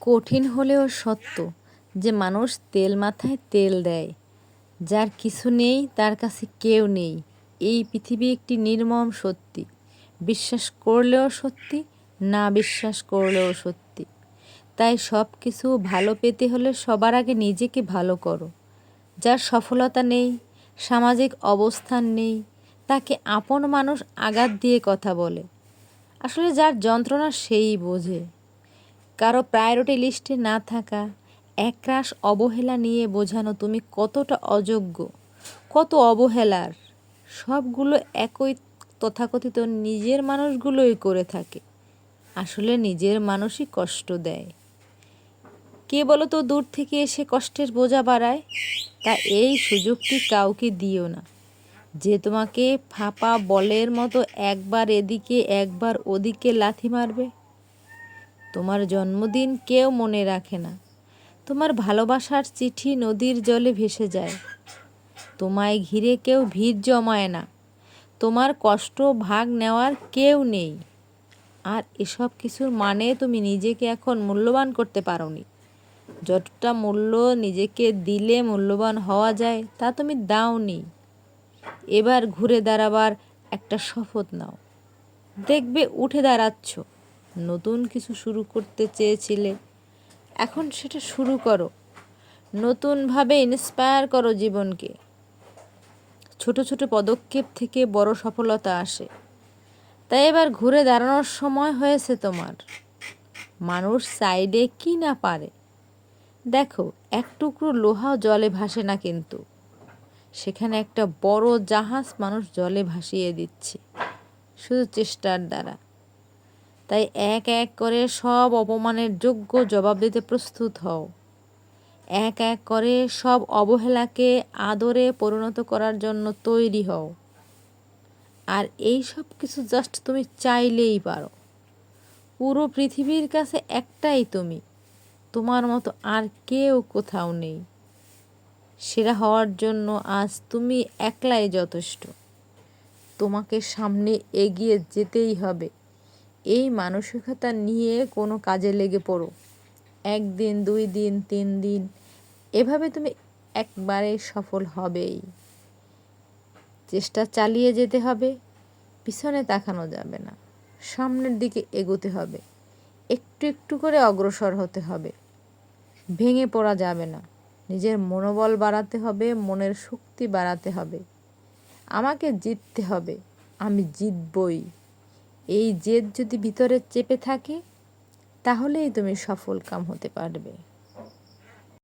কঠিন হলেও সত্য যে মানুষ তেল মাথায় তেল দেয়। যার কিছু নেই, তার কাছে কেউ নেই। এই পৃথিবী একটি নির্মম সত্যি। বিশ্বাস করলেও সত্যি, না বিশ্বাস করলেও সত্যি। তাই সব কিছু ভালো পেতে হলে সবার আগে নিজেকে ভালো করো। যার সফলতা নেই, সামাজিক অবস্থান নেই, তাকে আপন মানুষ আঘাত দিয়ে কথা বলে। আসলে যার যন্ত্রণা সেই বোঝে। কারও প্রায়োরিটি লিস্টে না থাকা, একরাশ অবহেলা নিয়ে বোঝানো তুমি কতটা অযোগ্য, কত অবহেলার, সবগুলো একই তথাকথিত নিজের মানুষগুলোই করে থাকে। আসলে নিজের মানুষই কষ্ট দেয়। কে বলো তো দূর থেকে এসে কষ্টের বোঝা বাড়ায়? তা এই সুযোগটি কাউকে দিও না। যে তোমাকে ফাঁপা বলের মতো একবার এদিকে, একবার ওদিকে লাথি মারবে তোমার জন্মদিন কেউ মনে রাখে না। তোমার ভালোবাসার চিঠি নদীর জলে ভেসে যায়। তোমায় ঘিরে কেউ ভিড় জমায় না। তোমার কষ্ট ভাগ নেওয়ার কেউ নেই। আর এসব কিছুর মানে তুমি নিজেকে এখন মূল্যবান করতে পারোনি। যতটা মূল্য নিজেকে দিলে মূল্যবান হওয়া যায়, তা তুমি দাও দাওনি। এবার ঘুরে দাঁড়াবার একটা শপথ নাও। দেখবে উঠে দাঁড়াচ্ছ। নতুন কিছু শুরু করতে চেয়েছিলে, এখন সেটা শুরু করো। নতুনভাবে ইন্সপায়ার করো জীবনকে। ছোট ছোট পদক্ষেপ থেকে বড় সফলতা আসে। তাই এবার ঘুরে দাঁড়ানোর সময় হয়েছে তোমার। মানুষ সাইডে কি না পারে? দেখো, এক টুকরো লোহাও জলে ভাসে না কিন্তু। সেখানে একটা বড় জাহাজ মানুষ জলে ভাসিয়ে দিচ্ছে, শুধু চেষ্টার দ্বারা। তাই এক এক করে সব অপমানের যোগ্য জবাব দিতে প্রস্তুত হও। এক এক করে সব অবহেলাকে আদরে পরিণত করার জন্য তৈরি হও। আর এই সব কিছু জাস্ট তুমি চাইলেই পারো। পুরো পৃথিবীর কাছে একটাই তুমি। তোমার মতো আর কেউ কোথাও নেই। সেরা হওয়ার জন্য আজ তুমি একলাই যথেষ্ট। তোমাকে সামনে এগিয়ে যেতেই হবে। এই মানসিকতা নিয়ে কোনো কাজে লেগে পড়ো। একদিন, দুই দিন, তিন দিন, এভাবে তুমি একবারে সফল হবেই। চেষ্টা চালিয়ে যেতে হবে, পিছনে তাকানো যাবে না, সামনের দিকে এগোতে হবে, একটু একটু করে অগ্রসর হতে হবে। ভেঙে পড়া যাবে না, নিজের মনোবল বাড়াতে হবে, মনের শক্তি বাড়াতে হবে। আমাকে জিততে হবে, আমি জিতবই। এই জেদ যদি ভিতরে চেপে থাকে তাহলেই তুমি সফল কাম হতে পারবে।